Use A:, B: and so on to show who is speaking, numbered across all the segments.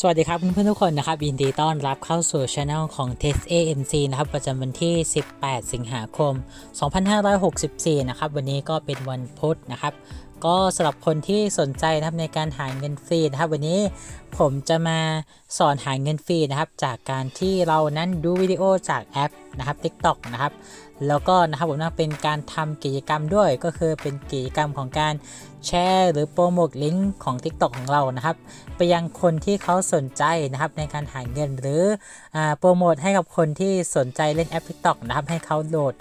A: สวัสดีครับเพื่อนๆทุกคนนะครับยินดีต้อนรับเข้าสู่ช anel ของ Test ANC นะครับประจำวันที่ 18 สิงหาคม 2564 นะครับวันนี้ก็เป็นวันพุธนะครับ ก็สำหรับคนที่สนใจนะครับในการหาเงินฟรีนะครับ วันนี้ผมจะมาสอนหาเงินฟรีนะครับ จากการที่เรานั้นดูวิดีโอจากแอปนะครับ TikTok นะครับ แล้วก็นะครับผมนะเป็นการทำกิจกรรมด้วยก็คือเป็นกิจกรรมของการแชร์หรือโปรโมทลิงก์ของ TikTok ของเรานะครับ ไปยังคนที่เขาสนใจนะครับในการหาเงินหรืออโปรโมทให้กับคนที่สนใจเล่นแอป TikTok นะครับให้เขาโหลด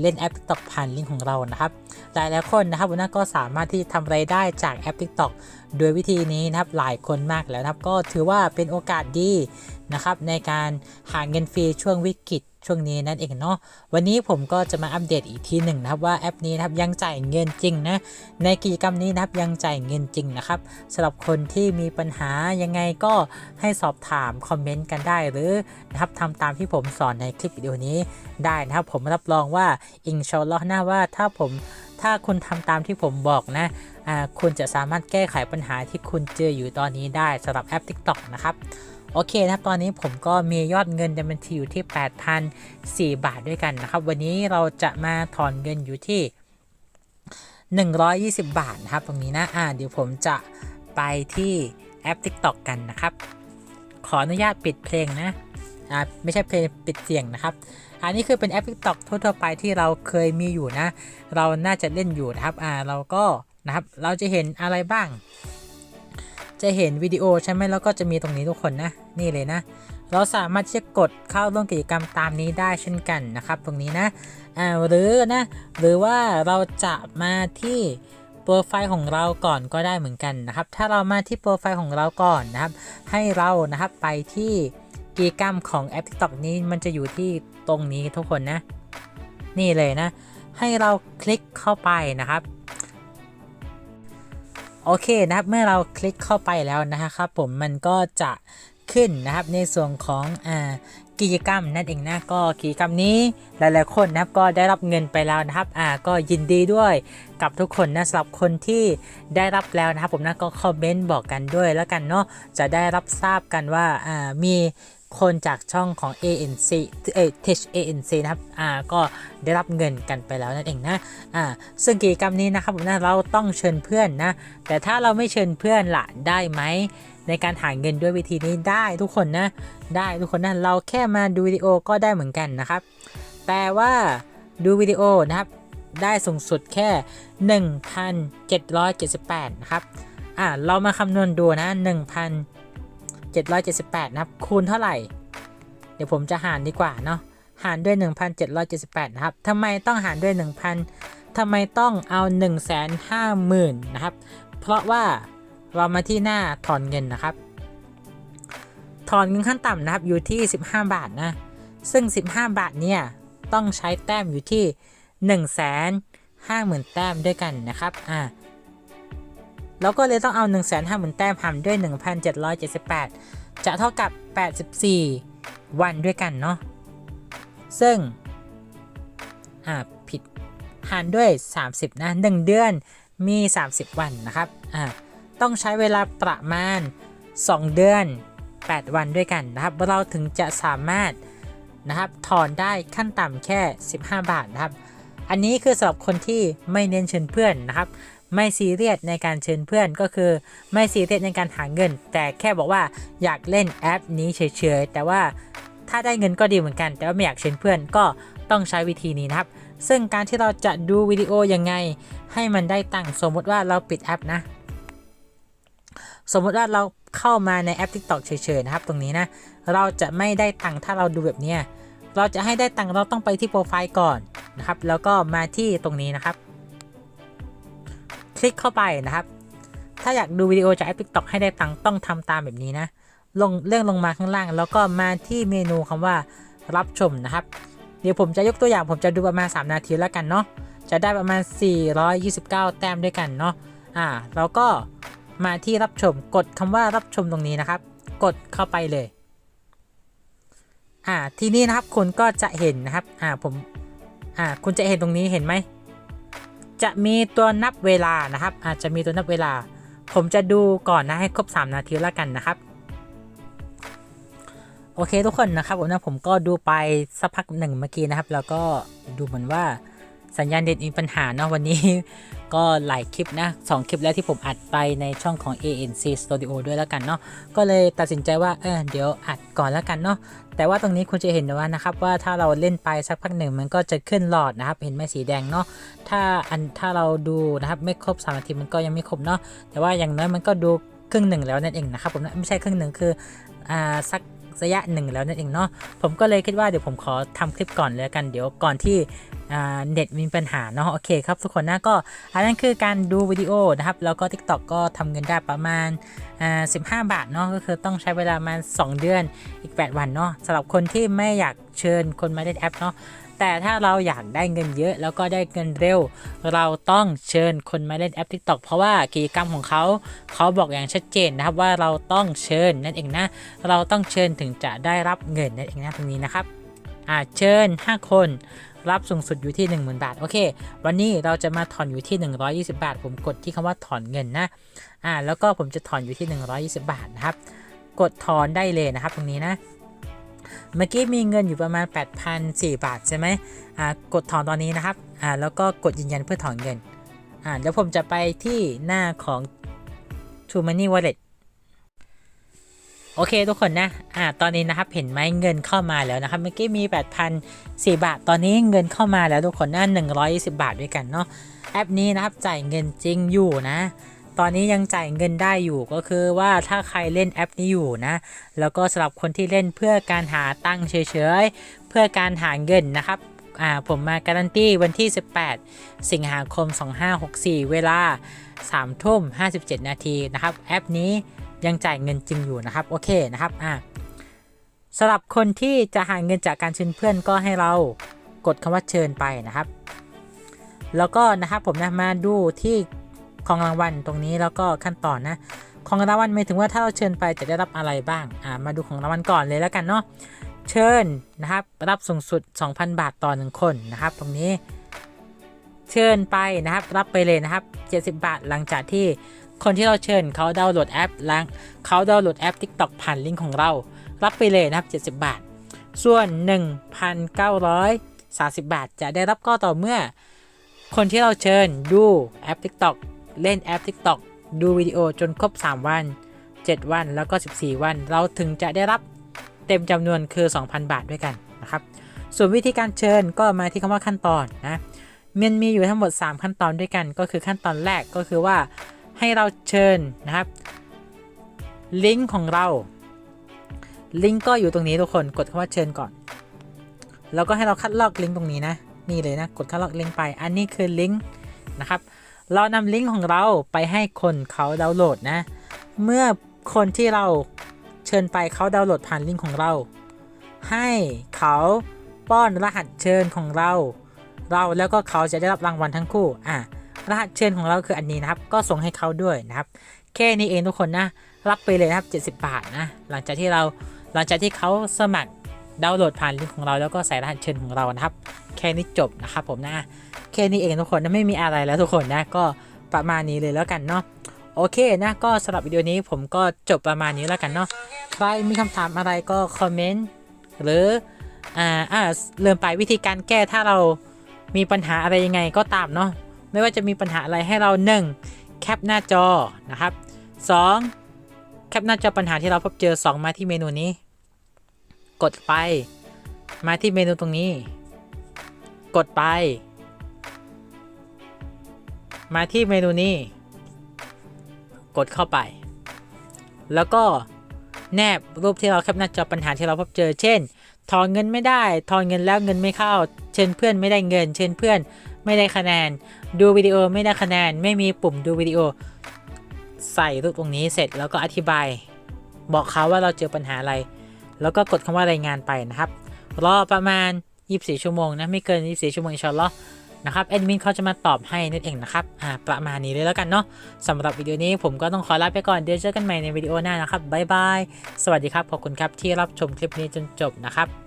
A: เล่นแอป TikTok ผ่านลิงก์ของเรานะครับหลายหลายคนนะครับวันนั้นก็สามารถที่ทำไรายได้จากแอป TikTok โดยวิธีนี้นะครับหลายคนมากแล้วนะครับ ก็ถือว่าเป็นโอกาสดีนะครับในการหาเงินฟรีช่วงวิกฤต ช่วงนี้นั่นเองเนาะวันนี้ผมก็จะมาอัปเดตอีกทีหนึ่งนะครับว่าแอปนี้นะครับยังจ่ายเงินจริงนะในกิจกรรมนี้นะครับยังจ่ายเงินจริงนะครับสำหรับคนที่มีปัญหายังไงก็ให้สอบถามคอมเมนต์กันได้หรือนะครับทำตามที่ผมสอนในคลิปวิดีโอนี้ได้นะครับผมรับรองว่าอิงชอลลอฮ์นะว่าถ้าผมถ้าคุณทำตามที่ผมบอกนะคุณจะสามารถแก้ไขปัญหาที่คุณเจออยู่ตอนนี้ได้สำหรับแอป TikTok นะครับ โอเคนะครับตอนนี้ผมก็มียอดเงินในบัญชีอยู่ที่ 8,004 บาทด้วยกันนะครับ วันนี้เราจะมาถอนเงินอยู่ที่ 120 บาทนะครับ ตรงนี้นะอ่าเดี๋ยวผมจะไปที่แอป TikTok กันนะครับ ขออนุญาตปิดเพลงนะอ่าไม่ใช่เพลงปิดเสียงนะครับอันนี้คือเป็นแอป TikTok ทั่วๆไปที่เราเคยมีอยู่นะ เราน่าจะเล่นอยู่นะครับอ่าเราก็นะครับเราจะเห็นอะไรบ้าง จะเห็นวิดีโอใช่ไหมแล้วก็จะมีตรงนี้ทุกคนนะ นี่เลยนะ เราสามารถที่จะกดเข้าร่วมกิจกรรมตามนี้ได้เช่นกันนะครับ ตรงนี้นะอ่าหรือนะ หรือว่าเราจะมาที่โปรไฟล์ของเราก่อนก็ได้เหมือนกันนะครับ ถ้าเรามาที่โปรไฟล์ของเราก่อนนะครับ ให้เรานะครับไปที่กิจกรรมของแอป TikTok นี้มันจะอยู่ที่ตรงนี้ทุกคนนะ นี่เลยนะ ให้เราคลิกเข้าไปนะครับ โอเคนะครับเมื่อเราคลิกเข้าไปแล้วนะครับผมมันก็จะขึ้นนะครับในส่วนของอ่ากิจกรรมนั่นเองนะก็กิจกรรมนี้หลายๆคนนะครับก็ได้รับเงินไปแล้วนะครับอ่าก็ยินดีด้วยกับทุกคนนะสำหรับคนที่ได้รับแล้วนะครับผมนะก็คอมเมนต์บอกกันด้วยแล้วกันเนาะจะได้รับทราบกันว่าอ่ามี คนจากช่องของ ANC เอ่อ Tech ANC นะครับอ่าก็ได้รับเงินกันไปแล้วนั่นเองนะอ่าซึ่งกิจกรรมนี้นะครับผมนะเราต้องเชิญเพื่อนนะ แต่ถ้าเราไม่เชิญเพื่อนละได้ไหมในการหาเงินด้วยวิธีนี้ได้ทุกคนนะ ได้ทุกคนนะเราแค่มาดูวิดีโอก็ได้เหมือนกันนะครับ แต่ว่าดูวิดีโอนะครับได้สูงสุดแค่ 1,778 นะครับ อ่า เรามาคำนวณดูนะ 1,778 นะครับ คูณเท่าไหร่ เดี๋ยวผมจะหารดีกว่าเนาะ หารด้วย 1,778 นะครับทำไมต้องหารด้วย 1,000ทำไมต้องเอา 150,000 นะครับ เพราะว่าเรามาที่หน้าถอนเงินนะครับ ถอนเงินขั้นต่ำนะครับอยู่ที่ 15 บาทนะ ซึ่ง 15 บาทเนี่ยต้องใช้แต้มอยู่ที่ 1 5 0 0 0 0 แต้มด้วยกันนะครับ อ่า เราก็เลยต้องเอา 1 5 0 0 0 0แต้มหารด้วย 1,778 จะเท่ากับ 84 วันด้วยกันเนาะซึ่งอ่าผิดหารด้วย 30 นะ 1 เดือนมี 30 วันนะครับอ่าต้องใช้เวลาประมาณ 2 เดือน 8 วันด้วยกันนะครับ เราถึงจะสามารถนะครับถอนได้ขั้นต่ำแค่ 15 บาทนะครับ อันนี้คือสำหรับคนที่ไม่เน้นเชิญเพื่อนนะครับ ไม่ซีเรียสในการเชิญเพื่อนก็คือไม่ซีเรียสในการหาเงิน แต่แค่บอกว่าอยากเล่นแอปนี้เฉยๆ แต่ว่าถ้าได้เงินก็ดีเหมือนกัน แต่ว่าไม่อยากเชิญเพื่อนก็ต้องใช้วิธีนี้นะครับ ซึ่งการที่เราจะดูวิดีโอยังไง ให้มันได้ตังสมมติว่าเราปิดแอปนะ สมมติว่าเราเข้ามาในแอป TikTok เฉยๆนะครับ ตรงนี้นะเราจะไม่ได้ตังถ้าเราดูแบบนี้เราจะให้ได้ตังเราต้องไปที่โปรไฟล์ก่อนนะครับ แล้วก็มาที่ตรงนี้นะครับ คลิกเข้าไปนะครับ ถ้าอยากดูวิดีโอจากแอป TikTok ให้ได้ตังค์ต้องทำตามแบบนี้นะ ลงเลื่อนลงมาข้างล่าง แล้วก็มาที่เมนูคำว่ารับชมนะครับ เดี๋ยวผมจะยกตัวอย่างผมจะดูประมาณ 3 นาทีแล้วกันเนาะ จะได้ประมาณ 429 แต้มด้วยกันเนาะ อ่า แล้วก็มาที่รับชม กดคำว่ารับชมตรงนี้นะครับ กดเข้าไปเลย อ่า ทีนี้นะครับคุณก็จะเห็นนะครับ อ่า ผม อ่า คุณจะเห็นตรงนี้เห็นไหม จะมีตัวนับเวลานะครับ อาจจะมีตัวนับเวลา ผมจะดูก่อนนะให้ครบ 3 นาทีแล้วกันนะครับ โอเคทุกคนนะครับผมนะผมก็ดูไปสักพักหนึ่งเมื่อกี้นะครับ แล้วก็ดูเหมือนว่า สัญญาณเน็ตมีปัญหาเนาะวันนี้ ก็หลายคลิปนะสองคลิปแล้วที่ผมอัดไปในช่องของ ANC Studio ด้วยแล้วกันเนาะก็เลยตัดสินใจว่าเออเดี๋ยวอัดก่อนแล้วกันเนาะแต่ว่าตรงนี้คุณจะเห็นว่านะครับว่าถ้าเราเล่นไปสักพักหนึ่งมันก็จะขึ้นหลอดนะครับ เห็นไหมสีแดงเนาะถ้าอันถ้าเราดูนะครับไม่ครบ3นาทีมันก็ยังไม่ครบเนาะแต่ว่าอย่างน้อยมันก็ดูครึ่งหนึ่งแล้วนั่นเองนะครับผมไม่ใช่ครึ่งหนึ่งคืออ่าสักระยะหนึ่งแล้วนั่นเองเนาะผมก็เลยคิดว่าเดี๋ยวผมขอทำคลิปก่อนเลยกันเดี๋ยวก่อนที่ เน็ตมีปัญหาเนาะโอเคครับทุกคนนะก็อันนั้นคือการดูวิดีโอนะครับ แล้วก็ TikTok ก็ทำเงินได้ประมาณอ่า15บาทเนาะก็คือต้องใช้เวลาประมาณ2เดือนอีก 8 วันเนาะสำหรับคนที่ไม่อยากเชิญคนมาเล่นแอปเนาะแต่ถ้าเราอยากได้เงินเยอะแล้วก็ได้เงินเร็ว เราต้องเชิญคนมาเล่นแอป TikTok เพราะว่ากิจกรรมของเขาเขาบอกอย่างชัดเจนนะครับว่าเราต้องเชิญนั่นเองนะ เราต้องเชิญถึงจะได้รับเงินนั่นเองนะตรงนี้นะครับเชิญ 5 คน รับสูงสุดอยู่ที่ 10,000 บาท โอเค วันนี้เราจะมาถอนอยู่ที่ 120 บาท ผมกดที่คำว่าถอนเงินนะ อ่า แล้วก็ผมจะถอนอยู่ที่ 120 บาทนะครับ กดถอนได้เลยนะครับ ตรงนี้นะ เมื่อกี้มีเงินอยู่ประมาณ 8,004 บาทใช่ไหมอ่า กดถอนตอนนี้นะครับ อ่า แล้วก็กดยืนยันเพื่อถอนเงิน อ่า เดี๋ยวผมจะไปที่หน้าของ True Money Wallet โอเคทุกคนนะอ่าตอนนี้นะครับเห็นไหมเงินเข้ามาแล้วนะครับเมื่อกี้มี 8,004 บาท ตอนนี้เงินเข้ามาแล้วทุกคนนะ120 บาทด้วยกันเนาะแอปนี้นะครับจ่ายเงินจริงอยู่นะ ตอนนี้ยังจ่ายเงินได้อยู่ก็คือว่าถ้าใครเล่นแอปนี้อยู่นะ แล้วก็สำหรับคนที่เล่นเพื่อการหาตั้งเฉยๆเพื่อการหาเงินนะครับอ่าผมมาการันตีวันที่ 18 สิงหาคม 2564 เวลา3ทุ่ม57 นาทีนะครับแอปนี้ ยังจ่ายเงินจริงอยู่นะครับโอเคนะครับอ่าสำหรับคนที่จะหาเงินจากการเชิญเพื่อนก็ให้เรากดคำว่าเชิญไปนะครับ แล้วก็นะครับผมนะมาดูที่ของรางวัลตรงนี้แล้วก็ขั้นตอนนะของรางวัลหมายถึงว่าถ้าเราเชิญไปจะได้รับอะไรบ้างอ่ามาดูของรางวัลก่อนเลยแล้วกันเนาะเชิญนะครับรับสูงสุด 2,000 บาทต่อหนึ่งคนนะครับ ตรงนี้เชิญไปนะครับรับไปเลยนะครับ 70 บาทหลังจากที่ คนที่เราเชิญเขาดาวน์โหลดแอปล้างเขาดาวน์โหลดแอป TikTok ผ่านลิงก์ของเรา รับไปเลยนะครับ70 บาท ส่วน 1,930 บาท จะได้รับก็ต่อเมื่อ คนที่เราเชิญดูแอป TikTok เล่นแอป TikTok ดูวิดีโอจนครบ 3 วัน 7 วันแล้วก็ 14 วัน เราถึงจะได้รับเต็มจำนวนคือ 2,000 บาทด้วยกันนะครับ ส่วนวิธีการเชิญก็มาที่คำว่าขั้นตอนนะมันมีอยู่ทั้งหมด 3 ขั้นตอนด้วยกัน ก็คือขั้นตอนแรกก็คือว่า ให้เราเชิญนะครับลิงก์ของเราลิงก์ก็อยู่ตรงนี้ทุกคนกดคำว่าเชิญก่อน แล้วก็ให้เราคัดลอกลิงก์ตรงนี้นะนี่เลยนะกดคัดลอกลิงก์ไป อันนี้คือลิงก์นะครับเรานำลิงก์ของเราไปให้คนเขาดาวน์โหลดนะ เมื่อคนที่เราเชิญไปเขาดาวน์โหลดผ่านลิงก์ของเรา ให้เขาป้อนรหัสเชิญของเรา เราแล้วก็เขาจะได้รับรางวัลทั้งคู่อะ รหัสเชิญของเราคืออันนี้นะครับ ก็ส่งให้เขาด้วยนะครับ แค่นี้เองทุกคนนะ รับไปเลยนะครับ 70 บาทนะ หลังจากที่เราหลังจากที่เขาสมัครดาวน์โหลดผ่านลิงก์ของเราแล้วก็ใส่รหัสเชิญของเรานะครับ แค่นี้จบนะครับผมนะ แค่นี้เองทุกคนนะไม่มีอะไรแล้วทุกคนนะก็ประมาณนี้เลยแล้วกันเนาะโอเคนะก็สำหรับวิดีโอนี้ผมก็จบประมาณนี้แล้วกันเนาะใครมีคำถามอะไรก็คอมเมนต์หรืออ่าอ่าเริ่มไปวิธีการแก้ถ้าเรามีปัญหาอะไรยังไงก็ตามเนาะ ไม่ว่าจะมีปัญหาอะไรให้เรา 1. แคปหน้าจอนะครับ 2. แคปหน้าจอปัญหาที่เราพบเจอ 2 มาที่เมนูนี้ กดไป มาที่เมนูตรงนี้ กดไป มาที่เมนูนี้ กดเข้าไป แล้วก็แนบรูปที่เราแคปหน้าจอปัญหาที่เราพบเจอ เช่น ถอนเงินไม่ได้ ถอนเงินแล้วเงินไม่เข้า เชิญเพื่อนไม่ได้เงิน เชิญเพื่อน ไม่ได้คะแนน ดูวิดีโอไม่ได้คะแนน ไม่มีปุ่มดูวิดีโอ ใส่รูปตรงนี้เสร็จแล้วก็อธิบาย บอกเขาว่าเราเจอปัญหาอะไร แล้วก็กดคำว่ารายงานไปนะครับ รอประมาณ 24 ชั่วโมงนะไม่เกิน 24 ชั่วโมงอินชอลลอฮ์นะครับแอดมินเขาจะมาตอบให้นั่นเองนะครับอ่าประมาณนี้เลยแล้วกันเนาะสำหรับวิดีโอนี้ผมก็ต้องขอลาไปก่อนเดี๋ยวเจอกันใหม่ในวิดีโอหน้านะครับบ๊ายบายสวัสดีครับขอบคุณครับที่รับชมคลิปนี้จนจบนะครับ